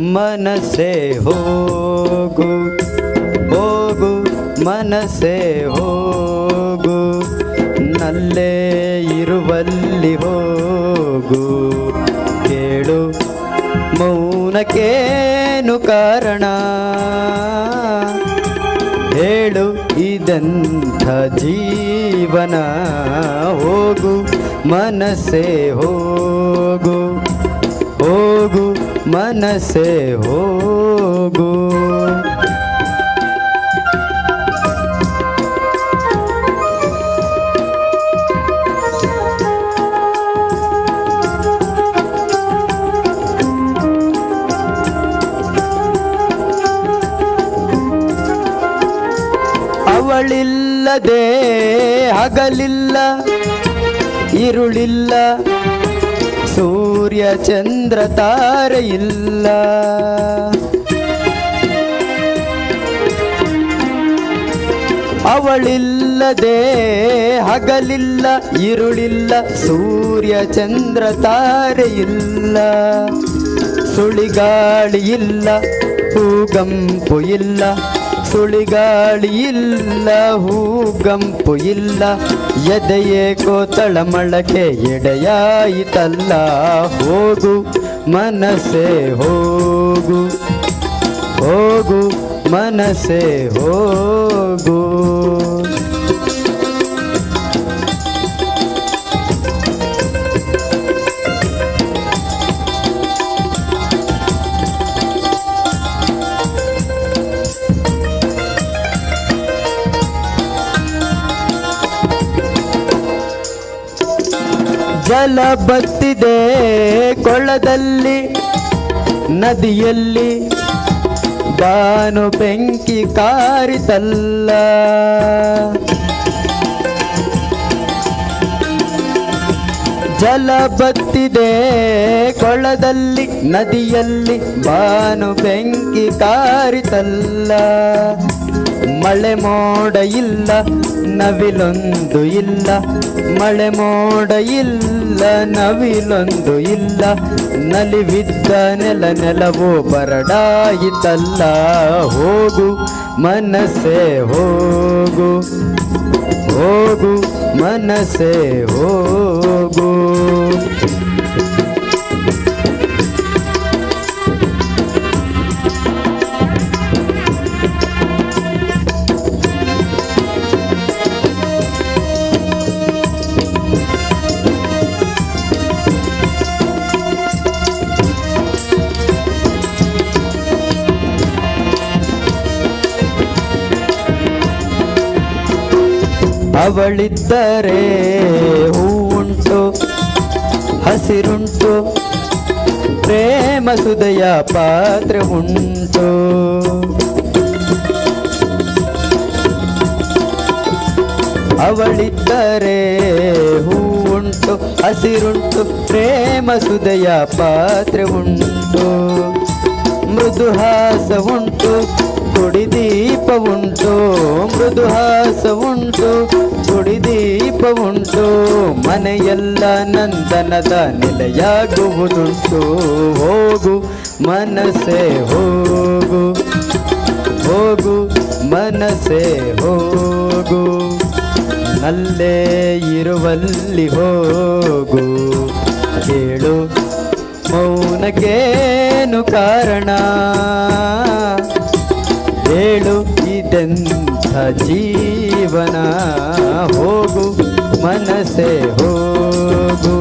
ಮನಸ್ಸೇ ಹೋಗು ಹೋಗು ಮನಸೆ ಹೋಗು, ನಲ್ಲೇ ಇರುವಲ್ಲಿ ಹೋಗು. ಕೇಳು ಮೌನಕ್ಕೇನು ಕಾರಣ? ಹೇಳು ಇದಂಥ ಜೀವನ? ಹೋಗು ಮನಸೆ ಹೋಗು. ಹೋಗು ಮನಸ್ಸೇ ಹೋಗು. ಅವಳಿಲ್ಲದೆ ಹಗಲಿಲ್ಲ ಇರುಳಿಲ್ಲ. ಸೂರ್ಯ ಚಂದ್ರ ತಾರೆ ಇಲ್ಲ. ಅವಳಿಲ್ಲದೆ ಹಗಲಿಲ್ಲ ಇರುಳಿಲ್ಲ ಸೂರ್ಯ ಚಂದ್ರ ತಾರೆ ಇಲ್ಲ. ಸುಳಿಗಾಳಿ ಇಲ್ಲ, ಹೂಗಂಪು ಇಲ್ಲ. ಸುಳಿಗಾಳಿ ಇಲ್ಲ, ಹೂಗಂಪು ಇಲ್ಲ. ಎದೆಯೇ ಕೋತಳ ಮಳಕೆ ಎಡೆಯಾಯಿತಲ್ಲ ಹೋಗು ಮನಸೆ ಹೋಗು ಹೋಗು ಮನಸೆ ಹೋಗು. ಜಲ ಬತ್ತಿದೆ ಕೊಳದಲ್ಲಿ ನದಿಯಲ್ಲಿ ಬಾನು ಬೆಂಕಿ ಕಾರಿತಲ್ಲ. ಜಲ ಬತ್ತಿದೆ ಕೊಳದಲ್ಲಿ ನದಿಯಲ್ಲಿ ಬಾನು ಬೆಂಕಿ ಕಾರಿತಲ್ಲ. ಮಳೆ ಮೋಡ ಇಲ್ಲ, ನವಿಲೊಂದು ಇಲ್ಲ. ಮಳೆ ಮೋಡ ಇಲ್ಲ, ನವಿಲೊಂದು ಇಲ್ಲ. ನಲಿವಿದ್ದ ನೆಲ ನೆಲವೋ ಬರಡಾಯಿತಲ್ಲ, ಹೋಗು ಮನಸ್ಸೇ ಹೋಗು. ಹೋಗು ಮನಸ್ಸೇ ಹೋಗು. ಅವಳಿದ್ದರೆ ಹೂವುಂಟು, ಹಸಿರುಂಟು, ಪ್ರೇಮ ಸುದಯ ಪಾತ್ರ ಉಂಟು. ಅವಳಿದ್ದರೆ ಹೂವುಂಟು, ಹಸಿರುಂಟು, ಪ್ರೇಮ ಸುದಯ ಪಾತ್ರ ಉಂಟು. ಮೃದುಹಾಸ ಉಂಟು ಕುಡಿದೀಪ ಉಂಟು ಮೃದುಹಾಸ ಉಂಟು ಮನೆಯೆಲ್ಲ ನಂದನದ ನೆಲೆಯಾಗುವುದುಂಟು. ಹೋಗು ಮನಸೆ ಹೋಗು. ಹೋಗು ಮನಸೆ ಹೋಗು. ಅಲ್ಲೇ ಇರುವಲ್ಲಿ ಹೋಗು. ಕೇಳು, ಮೌನಕ್ಕೇನು ಕಾರಣ? ಹೇಳು, ಇದೆಂಥ ಜೀವನ ಹೋಗು ಮನಸ್ಸೇ ಹೋಗು ಹೋಗು